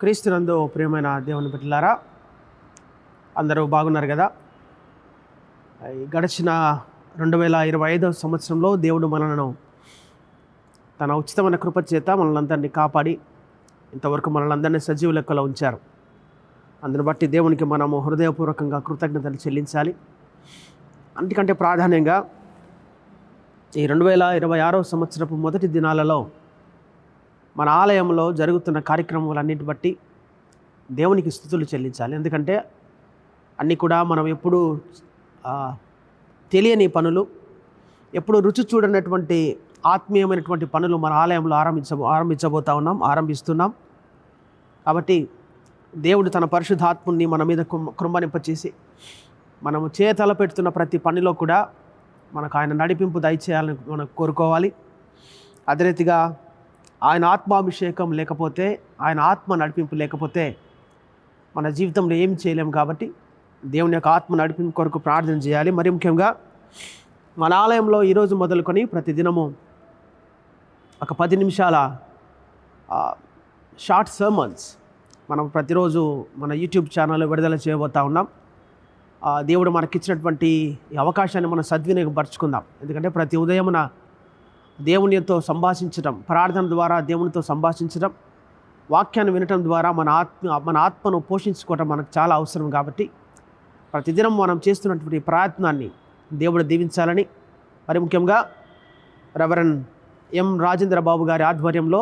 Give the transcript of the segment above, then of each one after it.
క్రీస్తునందు ప్రియమైన దేవుని బిడ్డలారా అందరూ బాగున్నారు కదా? గడిచిన రెండు వేల ఇరవై ఐదవ సంవత్సరంలో దేవుడు మనలను తన ఉచితమైన కృప చేత మనలందరినీ కాపాడి ఇంతవరకు మనలందరినీ సజీవ లెక్కలో ఉంచారు. అందుని బట్టి దేవునికి మనము హృదయపూర్వకంగా కృతజ్ఞతలు చెల్లించాలి. అందుకంటే ప్రాధాన్యంగా ఈ రెండు వేల ఇరవై ఆరో సంవత్సరపు మొదటి దినాలలో మన ఆలయంలో జరుగుతున్న కార్యక్రమాలన్నిటి బట్టి దేవునికి స్థుతులు చెల్లించాలి. ఎందుకంటే అన్నీ కూడా మనం ఎప్పుడు తెలియని పనులు ఎప్పుడు రుచి చూడనటువంటి ఆత్మీయమైనటువంటి పనులు మన ఆలయంలో ఆరంభించ ఆరంభించబోతా ఉన్నాం ఆరంభిస్తున్నాం. కాబట్టి దేవుడు తన పరిశుద్ధాత్ముని మన మీద కుమ్- కృంభనింపచేసి మనము చేతల పెడుతున్న ప్రతి పనిలో కూడా మనకు ఆయన నడిపింపు దయచేయాలని మనం కోరుకోవాలి. అదే రీతిగా ఆయన ఆత్మాభిషేకం లేకపోతే ఆయన ఆత్మ నడిపింపు లేకపోతే మన జీవితంలో ఏం చేయలేము కాబట్టి దేవుని యొక్క ఆత్మ నడిపింపు కొరకు ప్రార్థన చేయాలి. మరి ముఖ్యంగా మన ఆలయంలో ఈరోజు మొదలుకొని ప్రతి దినము ఒక పది నిమిషాల షార్ట్ సర్మన్స్ మనం ప్రతిరోజు మన యూట్యూబ్ ఛానల్లో విడుదల చేయబోతా ఉన్నాం. ఆ, దేవుడు మనకిచ్చినటువంటి అవకాశాన్ని మనం సద్వినియోగపరచుకుందాం. ఎందుకంటే ప్రతి ఉదయమున దేవునితో సంభాషించడం ప్రార్థన ద్వారా దేవునితో సంభాషించడం వాక్యాన్ని వినటం ద్వారా మన ఆత్మ మన ఆత్మను పోషించుకోవటం మనకు చాలా అవసరం కాబట్టి ప్రతిదినం మనం చేస్తున్నటువంటి ప్రయత్నాన్ని దేవుడు దీవించాలని మరి ముఖ్యంగా రెవరన్ ఎం రాజేంద్ర బాబు గారి ఆధ్వర్యంలో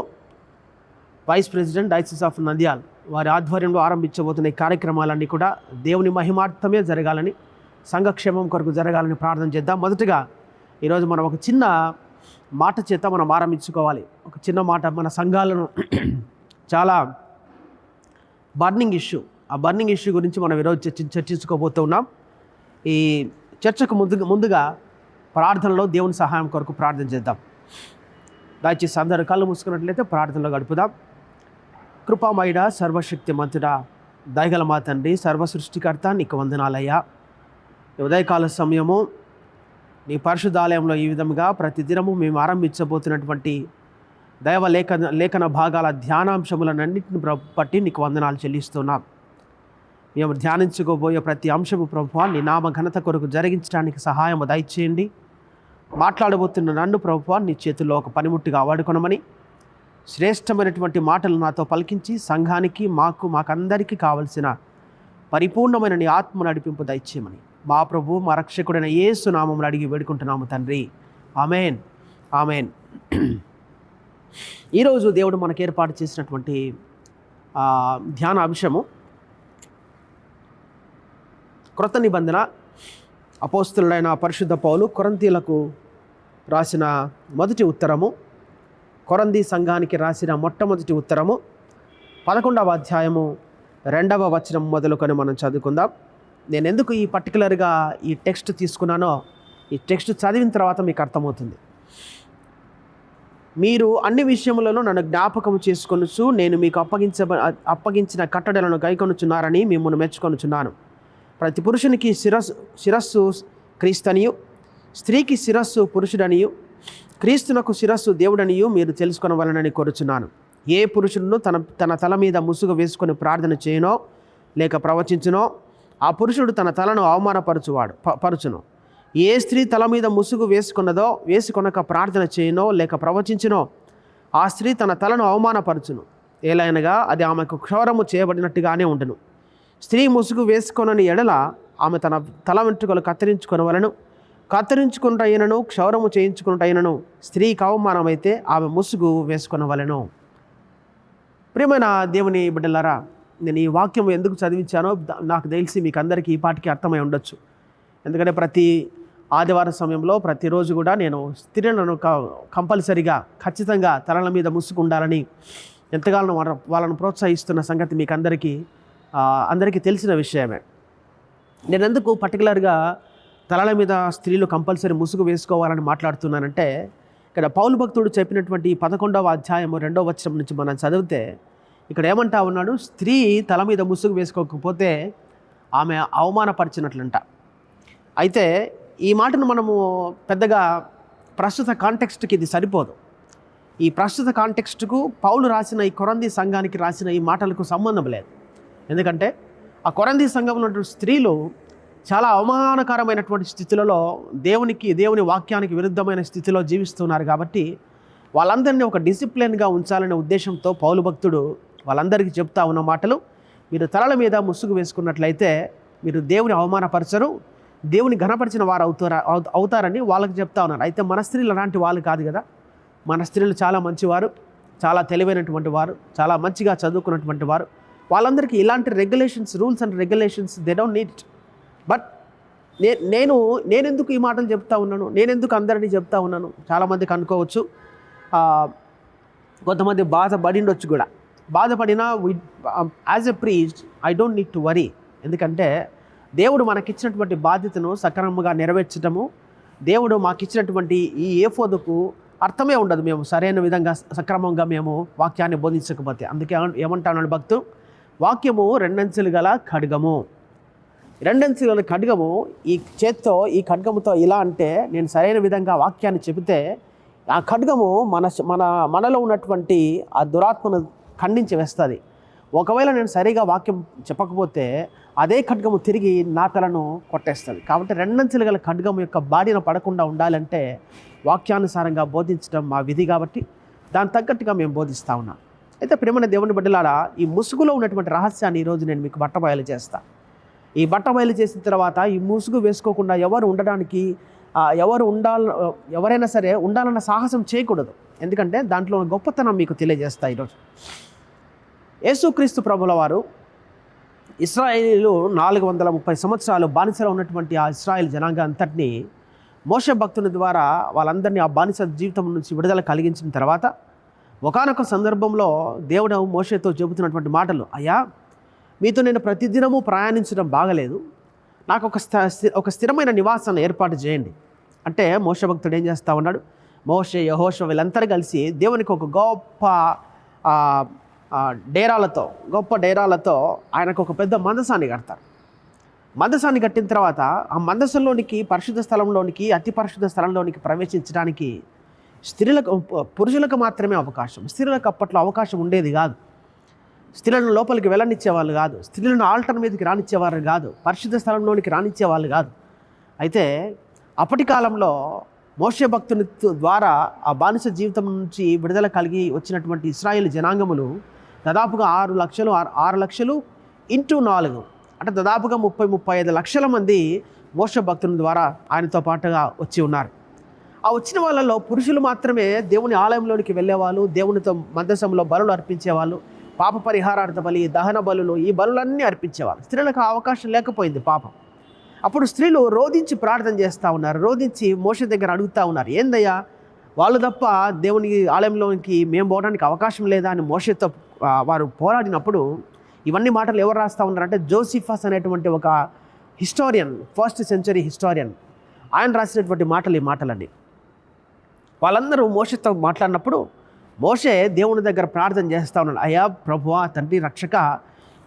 vice president diocese of Nandyal వారి ఆధ్వర్యంలో ఆరంభించబోతున్న ఈ కార్యక్రమాలన్నీ కూడా దేవుని మహిమార్థమే జరగాలని సంఘక్షేమం కొరకు జరగాలని ప్రార్థన చేద్దాం. మొదటగా ఈరోజు మనం ఒక చిన్న మాట చేత మనం ఆరంభించుకోవాలి. ఒక చిన్న మాట మన సంఘాలను చాలా బర్నింగ్ ఇష్యూ ఆ బర్నింగ్ ఇష్యూ గురించి మనం ఈరోజు చర్చి చర్చించుకోబోతూ ఉన్నాం. ఈ చర్చకు ముందు ముందుగా ప్రార్థనలో దేవుని సహాయం కొరకు ప్రార్థన చేద్దాం. దయచేసి అందరు కళ్ళు మూసుకున్నట్లయితే ప్రార్థనలో గడుపుదాం. కృపామయుడ సర్వశక్తి మంతుడ దయగల మా తండ్రి సర్వ సృష్టికర్త నీకు వందనాలయ్యా. ఉదయకాల సమయము నీ పరిశుద్ధాలయంలో ఈ విధంగా ప్రతిదినము మేము ఆరంభించబోతున్నటువంటి దైవ లేఖన లేఖన భాగాల ధ్యానాంశములన్నింటిని బట్టి నీకు వందనాలు చెల్లిస్తున్నాం. మేము ధ్యానించుకోబోయే ప్రతి అంశము ప్రభు నీ నామ ఘనత కొరకు జరిగించడానికి సహాయం దయచేయండి. మాట్లాడబోతున్న నన్ను ప్రభువా నీ చేతుల్లో ఒక పనిముట్టుగా వాడుకొనమని శ్రేష్టమైనటువంటి మాటలు నాతో పలికించి సంఘానికి మాకు మాకందరికీ కావలసిన పరిపూర్ణమైన నీ ఆత్మ నడిపింపు దయచేయమని. మా ప్రభు మా రక్షకుడైన యేసు నామములు అడిగి వేడుకుంటున్నాము తండ్రి. ఆమెన్. ఆమెన్. ఈరోజు దేవుడు మనకు ఏర్పాటు చేసినటువంటి ధ్యాన అంశము క్రొత్త నిబంధన. అపోస్తులైన పరిశుద్ధ పౌలు కొరంతీలకు రాసిన మొదటి ఉత్తరము కొరంది సంఘానికి రాసిన మొట్టమొదటి ఉత్తరము పదకొండవ అధ్యాయము రెండవ వచనం మొదలుకొని మనం చదువుకుందాం. నేను ఎందుకు ఈ పర్టికులర్గా ఈ టెక్స్ట్ తీసుకున్నానో ఈ టెక్స్ట్ చదివిన తర్వాత మీకు అర్థమవుతుంది. మీరు అన్ని విషయములలో నన్ను జ్ఞాపకం చేసుకొనుచు నేను మీకు అప్పగించ అప్పగించిన కట్టడలను గైకొనుచున్నారని మిమ్మల్ని మెచ్చుకొనుచున్నాను. ప్రతి పురుషునికి శిరస్సు శిరస్సు క్రీస్తనియు స్త్రీకి శిరస్సు పురుషుడనియు క్రీస్తునకు శిరస్సు దేవుడనియు మీరు తెలుసుకొనవలనని కోరుచున్నాను. ఏ పురుషుడును తన తన తల మీద ముసుగు వేసుకొని ప్రార్థన చేయనో లేక ప్రవచించునో ఆ పురుషుడు తన తలను అవమానపరచువాడు పరుచును. ఏ స్త్రీ తల మీద ముసుగు వేసుకున్నదో వేసుకొనక ప్రార్థన చేయనో లేక ప్రవచించునో ఆ స్త్రీ తన తలను అవమానపరచును. ఏలైనగా అది ఆమెకు క్షౌరము చేయబడినట్టుగానే ఉండును. స్త్రీ ముసుగు వేసుకొనని ఎడల ఆమె తన తల వెంట్రుకలు కత్తిరించుకొనవలను. కత్తిరించుకున్నటైనను క్షౌరము చేయించుకున్నటైనను స్త్రీకి అవమానమైతే ఆమె ముసుగు వేసుకొనవలను. ప్రియమైన దేవుని బిడ్డలారా నేను ఈ వాక్యం ఎందుకు చదివించానో నాకు తెలిసి మీకు అందరికీ ఈ పాటికి అర్థమై ఉండొచ్చు. ఎందుకంటే ప్రతి ఆదివారం సమయంలో ప్రతిరోజు కూడా నేను స్త్రీలను క- కంపల్సరిగా ఖచ్చితంగా తలల మీద ముసుగుండాలని ఎంతగానో వాళ్ళ- వాళ్ళను ప్రోత్సహిస్తున్న సంగతి మీకు అందరికీ అందరికీ తెలిసిన విషయమే. నేను ఎందుకు పర్టికులర్గా తలల మీద స్త్రీలు కంపల్సరీ ముసుగు వేసుకోవాలని మాట్లాడుతున్నానంటే ఇక్కడ పౌలు భక్తుడు చెప్పినటువంటి ఈ పదకొండవ అధ్యాయము రెండవ వచనం నుంచి మనం చదివితే ఇక్కడ ఏమంటా ఉన్నాడు? స్త్రీ తల మీద ముసుగు వేసుకోకపోతే ఆమె అవమానపరిచినట్లంట. అయితే ఈ మాటను మనము పెద్దగా ప్రస్తుత కాంటెక్స్ట్కి ఇది సరిపోదు. ఈ ప్రస్తుత కాంటెక్స్ట్కు పౌలు రాసిన ఈ కొరంది సంఘానికి రాసిన ఈ మాటలకు సంబంధం లేదు. ఎందుకంటే ఆ కొరంది సంఘంలో ఉన్నటువంటి స్త్రీలు చాలా అవమానకరమైనటువంటి స్థితులలో దేవునికి దేవుని వాక్యానికి విరుద్ధమైన స్థితిలో జీవిస్తున్నారు కాబట్టి వాళ్ళందరినీ ఒక డిసిప్లిన్గా ఉంచాలనే ఉద్దేశంతో పౌలు భక్తుడు వాళ్ళందరికీ చెప్తా ఉన్న మాటలు మీరు తలల మీద ముసుగు వేసుకున్నట్లయితే మీరు దేవుని అవమానపరచరు దేవుని ఘనపరిచిన వారు అవుతారా అవు- అవుతారని వాళ్ళకి చెప్తా ఉన్నారు. అయితే మన స్త్రీలు అలాంటి వాళ్ళు కాదు కదా. మన స్త్రీలు చాలా మంచివారు చాలా తెలివైనటువంటి వారు చాలా మంచిగా చదువుకున్నటువంటి వారు. వాళ్ళందరికీ ఇలాంటి regulations rules and regulations they don't need it but నే నేను నేనెందుకు ఈ మాటలు చెప్తా ఉన్నాను? నేనెందుకు అందరినీ చెప్తా ఉన్నాను? చాలామందికి అనుకోవచ్చు. కొంతమంది బాధ పడిండొచ్చు కూడా. బాధపడినా as a priest I don't need to worry ఎందుకంటే దేవుడు మనకిచ్చినటువంటి బాధ్యతను సక్రమంగా నెరవేర్చడము దేవుడు మాకిచ్చినటువంటి ఈ ఏఫోదుకు అర్థమే ఉండదు మేము సరైన విధంగా సక్రమంగా మేము వాక్యాన్ని బోధించకపోతే. అందుకే ఏమంటాను భక్తు? వాక్యము రెండంచెలు గల ఖడ్గము. రెండంచెలు గల ఖడ్గము ఈ చేత్తో ఈ ఖడ్గముతో ఇలా అంటే నేను సరైన విధంగా వాక్యాన్ని చెబితే ఆ ఖడ్గము మన మన మనలో ఉన్నటువంటి ఆ దురాత్మను ఖండించి వేస్తుంది. ఒకవేళ నేను సరిగా వాక్యం చెప్పకపోతే అదే ఖడ్గము తిరిగి నా తలను కొట్టేస్తుంది. కాబట్టి రెండంచెలు గల ఖడ్గము యొక్క బాడిన పడకుండా ఉండాలంటే వాక్యానుసారంగా బోధించడం మా విధి కాబట్టి దాని తగ్గట్టుగా మేము బోధిస్తా ఉన్నాం. అయితే ప్రేమన దేవుని బిడ్డలారా ఈ ముసుగులో ఉన్నటువంటి రహస్యాన్ని ఈరోజు నేను మీకు బట్టబయలు చేస్తాను ఈ బట్ట బయలు చేసిన తర్వాత ఈ ముసుగు వేసుకోకుండా ఎవరు ఉండడానికి ఎవరు ఉండాల ఎవరైనా సరే ఉండాలన్న సాహసం చేయకూడదు. ఎందుకంటే దాంట్లో గొప్పతనం మీకు తెలియజేస్తా ఈరోజు. యేసుక్రీస్తు ప్రభుల వారు ఇస్రాయేలీలు నాలుగు వందల ముప్పై సంవత్సరాలు బానిసలో ఉన్నటువంటి ఆ ఇస్రాయేల్ జనాంగం అంతటినీ మోష భక్తుని ద్వారా వాళ్ళందరినీ ఆ బానిస జీవితం నుంచి విడుదల కలిగించిన తర్వాత ఒకానొక సందర్భంలో దేవుడు మోషతో చెబుతున్నటువంటి మాటలు అయ్యా మీతో నేను ప్రతిదినము ప్రయాణించడం బాగలేదు. నాకు ఒక స్థ స్థి- ఒక స్థిరమైన నివాసాన్ని ఏర్పాటు చేయండి. అంటే మోష భక్తుడు ఏం చేస్తా ఉన్నాడు? మోష యహోష వీళ్ళందరూ కలిసి దేవునికి ఒక గొప్ప డేరాలతో గొప్ప డేరాలతో ఆయనకు ఒక పెద్ద మందసాన్ని కడతారు. మందసాన్ని కట్టిన తర్వాత ఆ మందసంలోనికి పరిశుద్ధ స్థలంలోనికి అతి పరిశుద్ధ స్థలంలోనికి ప్రవేశించడానికి స్త్రీలకు పురుషులకు మాత్రమే అవకాశం. స్త్రీలకు అప్పట్లో అవకాశం ఉండేది కాదు. స్త్రీలను లోపలికి వెళ్ళనిచ్చేవాళ్ళు కాదు. స్త్రీలను ఆల్టర్ మీదకి రానిచ్చేవారు కాదు. పరిశుద్ధ స్థలంలోనికి రానిచ్చేవాళ్ళు కాదు. అయితే అప్పటి కాలంలో మోషే భక్తుని ద్వారా ఆ బానిస జీవితం నుంచి విడుదల కలిగి వచ్చినటువంటి ఇస్రాయేల్ జనాంగములు దాదాపుగా ఆరు లక్షలు ఆరు- ఆరు లక్షలు ఇంటూ నాలుగు. అంటే దాదాపుగా ముప్పై ముప్పై ఐదు లక్షల మంది మోష భక్తుల ద్వారా ఆయనతో పాటుగా వచ్చి ఉన్నారు. ఆ వచ్చిన వాళ్ళలో పురుషులు మాత్రమే దేవుని ఆలయంలోనికి వెళ్ళేవాళ్ళు దేవునితో మందసంలో బలులు అర్పించేవాళ్ళు పాప పరిహారార్థ బలి దహన బలులు ఈ బలులన్నీ అర్పించేవాళ్ళు. స్త్రీలకు అవకాశం లేకపోయింది పాపం. అప్పుడు స్త్రీలు రోధించి ప్రార్థన చేస్తూ ఉన్నారు రోధించి మోష దగ్గర అడుగుతూ ఉన్నారు. ఏందయ్యా? వాళ్ళు తప్ప దేవుని ఆలయంలోనికి మేము పోవడానికి అవకాశం లేదా అని మోషతో వారు పోరాడినప్పుడు ఇవన్నీ మాటలు ఎవరు రాస్తూ ఉన్నారంటే జోసిఫస్ అనేటువంటి ఒక హిస్టారియన్ ఫస్ట్ సెంచరీ హిస్టారియన్. ఆయన రాసినటువంటి మాటలు ఈ మాటలని వాళ్ళందరూ మోషతో మాట్లాడినప్పుడు మోషే దేవుని దగ్గర ప్రార్థన చేస్తూ ఉన్నాడు. అయ్యా ప్రభువ తండ్రి రక్షక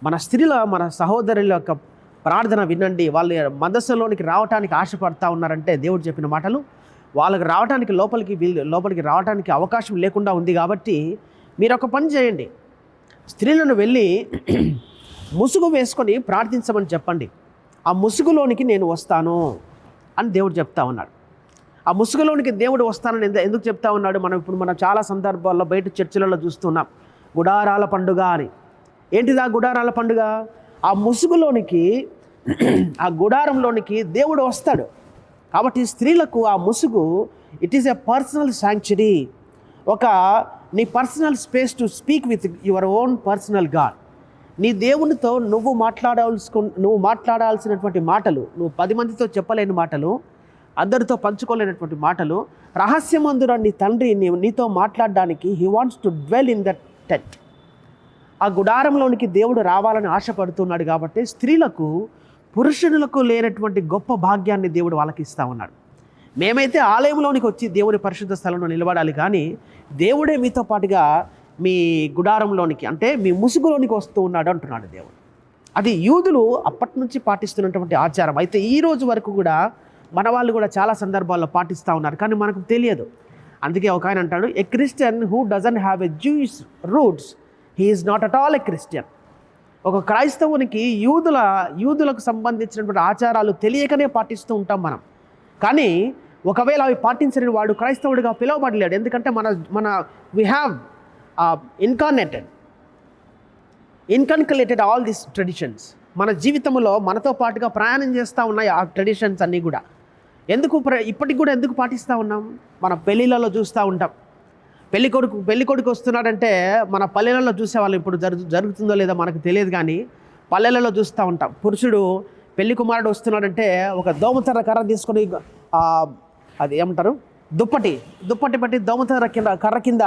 మన స్త్రీల మన సహోదరుల యొక్క ప్రార్థన వినండి. వాళ్ళు మదస్సులోనికి రావడానికి ఆశపడతా ఉన్నారంటే దేవుడు చెప్పిన మాటలు వాళ్ళకి రావడానికి లోపలికి వీళ్ళు లోపలికి రావడానికి అవకాశం లేకుండా ఉంది కాబట్టి మీరు ఒక పని చేయండి. స్త్రీలను వెళ్ళి ముసుగు వేసుకొని ప్రార్థించమని చెప్పండి. ఆ ముసుగులోనికి నేను వస్తాను అని దేవుడు చెప్తా ఉన్నాడు. ఆ ముసుగులోనికి దేవుడు వస్తానని ఎందుకు చెప్తా ఉన్నాడు? మనం ఇప్పుడు మనం చాలా సందర్భాల్లో బయట చర్చిలలో చూస్తున్నాం. గుడారాల పండుగ అని. ఏంటిది ఆ గుడారాల పండుగ? ఆ ముసుగులోనికి ఆ గుడారంలోనికి దేవుడు వస్తాడు. కాబట్టి స్త్రీలకు ఆ ముసుగు it is a personal sanctuary ఒక నీ personal space to speak with your own personal God నీ దేవునితో నువ్వు మాట్లాడాల్సుకు నువ్వు మాట్లాడాల్సినటువంటి మాటలు నువ్వు పది మందితో చెప్పలేని మాటలు అందరితో పంచుకోలేనటువంటి మాటలు రహస్యమందున నీ తండ్రి నీ నీతో మాట్లాడడానికి he wants to dwell in that tent ఆ గుడారంలోనికి దేవుడు రావాలని ఆశపడుతున్నాడు కాబట్టి స్త్రీలకు పురుషులకు లేనటువంటి గొప్ప భాగ్యాన్ని దేవుడు వాళ్ళకి ఇస్తా ఉన్నాడు. మేమైతే ఆలయంలోనికి వచ్చి దేవుని పరిశుద్ధ స్థలంలో నిలబడాలి కానీ దేవుడే మీతో పాటుగా మీ గుడారంలోనికి అంటే మీ ముసుగులోనికి వస్తూ ఉన్నాడు అంటున్నాడు దేవుడు. అది యూదులు అప్పటి నుంచి పాటిస్తున్నటువంటి ఆచారం. అయితే ఈ రోజు వరకు కూడా మన వాళ్ళు కూడా చాలా సందర్భాల్లో పాటిస్తూ ఉన్నారు కానీ మనకు తెలియదు. అందుకే ఒక ఆయన అంటాడు a Christian who doesn't have a Jewish roots he is not at all a Christian ఒక క్రైస్తవునికి యూదుల యూదులకు సంబంధించినటువంటి ఆచారాలు తెలియకనే పాటిస్తూ ఉంటాం మనం. కానీ ఒకవేళ అవి పాటించని వాడు క్రైస్తవుడిగా పిలువబడలేడు. ఎందుకంటే మన మన we have incarnated inculcated all these traditions మన జీవితంలో మనతో పాటుగా ప్రయాణం చేస్తూ ఉన్నాయి ఆ ట్రెడిషన్స్ అన్నీ కూడా. ఎందుకు ప్ర- ఇప్పటికి కూడా ఎందుకు పాటిస్తూ ఉన్నాం? మన పెళ్ళిళ్ళలో చూస్తూ ఉంటాం. పెళ్ళి కొడుకు పెళ్ళి కొడుకు వస్తున్నాడంటే మన పల్లెలలో చూసేవాళ్ళు ఇప్పుడు జరుగు జరుగుతుందో లేదో మనకు తెలియదు కానీ పల్లెలలో చూస్తూ ఉంటాం. పురుషుడు పెళ్ళి కుమారుడు వస్తున్నాడంటే ఒక దోమతెర కర్ర తీసుకొని అది ఏమంటారు? దుప్పటి దుప్పటి పట్టి దోమతెర కింద కర్ర కింద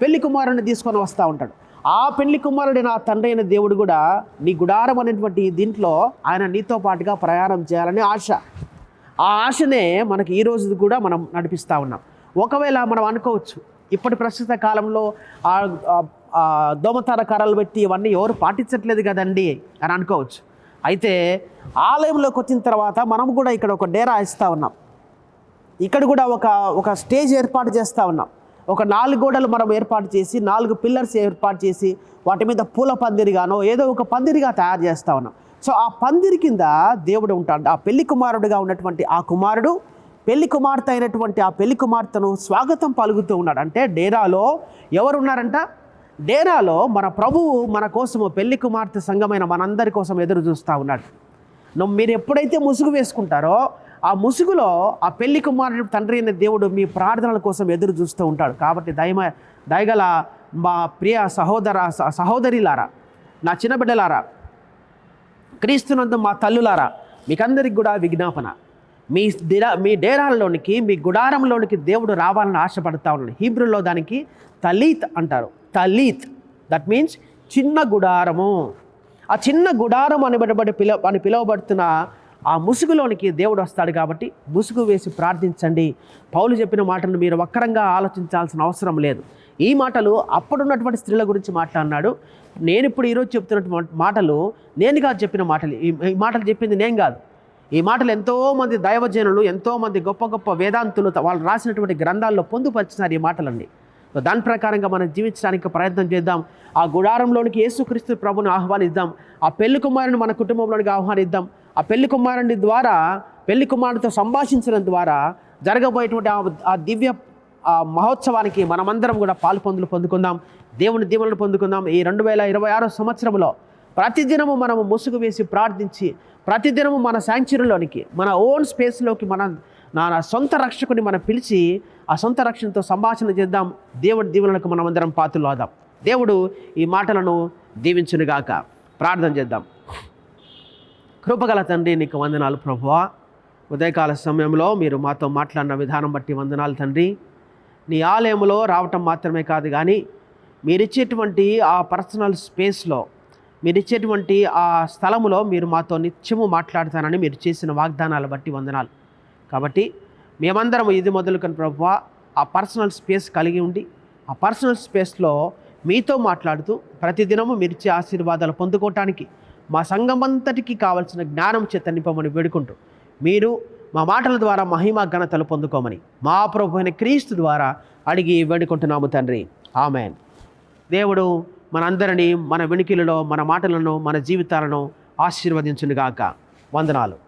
పెళ్ళి కుమారుడిని తీసుకొని వస్తూ ఉంటాడు. ఆ పెళ్ళి కుమారుడి నా తండ్రి అయిన దేవుడు కూడా నీ గుడారం అనేటువంటి దీంట్లో ఆయన నీతో పాటుగా ప్రయాణం చేయాలని ఆశ. ఆ ఆశనే మనకి ఈ రోజు కూడా మనం నడిపిస్తూ ఉన్నాం. ఒకవేళ మనం అనుకోవచ్చు ఇప్పటి ప్రస్తుత కాలంలో దోమతార కర్రలు పెట్టి ఇవన్నీ ఎవరు పాటించట్లేదు కదండి అని అనుకోవచ్చు. అయితే ఆలయంలోకి వచ్చిన తర్వాత మనం కూడా ఇక్కడ ఒక డేరా ఇస్తూ ఉన్నాం. ఇక్కడ కూడా ఒక ఒక స్టేజ్ ఏర్పాటు చేస్తూ ఉన్నాం. ఒక నాలుగు గోడలు మనం ఏర్పాటు చేసి నాలుగు పిల్లర్స్ ఏర్పాటు చేసి వాటి మీద పూల పందిరిగానో ఏదో ఒక పందిరిగా తయారు చేస్తూ ఉన్నాం. సో ఆ పందిరి కింద దేవుడు ఉంటాడు. ఆ పెళ్ళి కుమారుడుగా ఉన్నటువంటి ఆ కుమారుడు పెళ్ళి కుమార్తె అయినటువంటి ఆ పెళ్ళి కుమార్తెను స్వాగతం పలుకుతూ ఉన్నాడు. అంటే డేరాలో ఎవరు ఉన్నారంట డేరాలో మన ప్రభువు మన కోసము పెళ్ళి కుమార్తె సంఘమైన మనందరి కోసం ఎదురు చూస్తూ ఉన్నాడు. మీరు ఎప్పుడైతే ముసుగు వేసుకుంటారో ఆ ముసుగులో ఆ పెళ్ళి కుమారుడు తండ్రి అయిన దేవుడు మీ ప్రార్థనల కోసం ఎదురు చూస్తూ ఉంటాడు. కాబట్టి దయమ దయగల మా ప్రియ సహోదర స- సహోదరిలారా నా చిన్న బిడ్డలారా క్రీస్తునందు మా తల్లులారా మీకందరికి కూడా విజ్ఞాపన. మీ డిరా మీ డేరాల్లోనికి మీ గుడారంలోనికి దేవుడు రావాలని ఆశపడతా ఉన్నాడు. హీబ్రూలో దానికి తలీత్ అంటారు. తలీత్. దట్ మీన్స్ చిన్న గుడారము. ఆ చిన్న గుడారం అని పిలవ అని పిలువబడుతున్న ఆ ముసుగులోనికి దేవుడు వస్తాడు కాబట్టి ముసుగు వేసి ప్రార్థించండి. పౌలు చెప్పిన మాటలను మీరు వక్రంగా ఆలోచించాల్సిన అవసరం లేదు. ఈ మాటలు అప్పుడున్నటువంటి స్త్రీల గురించి మాట్లాడినాడు. నేను ఇప్పుడు ఈరోజు చెప్తున్నటువంటి మాటలు నేనుగా చెప్పిన మాటలు ఈ మాటలు చెప్పింది నేను కాదు. ఈ మాటలు ఎంతోమంది దైవజనులు ఎంతోమంది గొప్ప గొప్ప వేదాంతులు వాళ్ళు రాసినటువంటి గ్రంథాల్లో పొందుపరిచినారు ఈ మాటలన్నీ. దాని ప్రకారంగా మనం జీవించడానికి ప్రయత్నం చేద్దాం. ఆ గుడారంలోనికి యేసుక్రీస్తు ప్రభుని ఆహ్వానిద్దాం. ఆ పెళ్ళి కుమారుని మన కుటుంబంలోనికి ఆహ్వానిద్దాం. ఆ పెళ్ళి కుమారుని ద్వారా పెళ్ళి కుమారుడితో సంభాషించడం ద్వారా జరగబోయేటువంటి ఆ- ఆ దివ్య ఆ మహోత్సవానికి మనమందరం కూడా పాలు పొందులు పొందుకుందాం. దేవుని దీవెనలు పొందుకుందాం. ఈ రెండు వేల ఇరవై ఆరో సంవత్సరంలో ప్రతిదినము మనము ముసుగు వేసి ప్రార్థించి ప్రతిదినము మన శాంచురీలోనికి మన ఓన్ స్పేస్లోకి మన నా సొంత రక్షకుని మనం పిలిచి ఆ సొంత రక్షణతో సంభాషణ చేద్దాం. దేవుడి దేవులకు మనం అందరం పాత్రలు అవుదాం దేవుడు ఈ మాటలను దీవించునుగాక. ప్రార్థన చేద్దాం. కృపగల తండ్రి నీకు వందనాలు ప్రభువా. ఉదయకాల సమయంలో మీరు మాతో మాట్లాడిన విధానం బట్టి వందనాలు తండ్రి. నీ ఆలయంలో రావటం మాత్రమే కాదు కానీ మీరిచ్చేటువంటి ఆ పర్సనల్ స్పేస్లో మీరిచ్చేటువంటి ఆ స్థలములో మీరు మాతో నిత్యము మాట్లాడతానని మీరు చేసిన వాగ్దానాలు బట్టి వందనాలు. కాబట్టి మేమందరం ఇది మొదలుకొని ప్రభు ఆ పర్సనల్ స్పేస్ కలిగి ఉండి ఆ పర్సనల్ స్పేస్లో మీతో మాట్లాడుతూ ప్రతిదినము మీరు ఇచ్చే ఆశీర్వాదాలు పొందుకోవటానికి మా సంఘమంతటికి కావలసిన జ్ఞానం చేత నింపమని వేడుకుంటూ మీరు మా మాటల ద్వారా మహిమ ఘనతలు పొందుకోమని మా ప్రభు అయిన క్రీస్తు ద్వారా అడిగి వేడుకుంటున్నాము తండ్రి. ఆమెన్. దేవుడు మనందరినీ మన వెనుకలలో మన మాటలను మన జీవితాలను ఆశీర్వదించునుగాక. వందనాలు.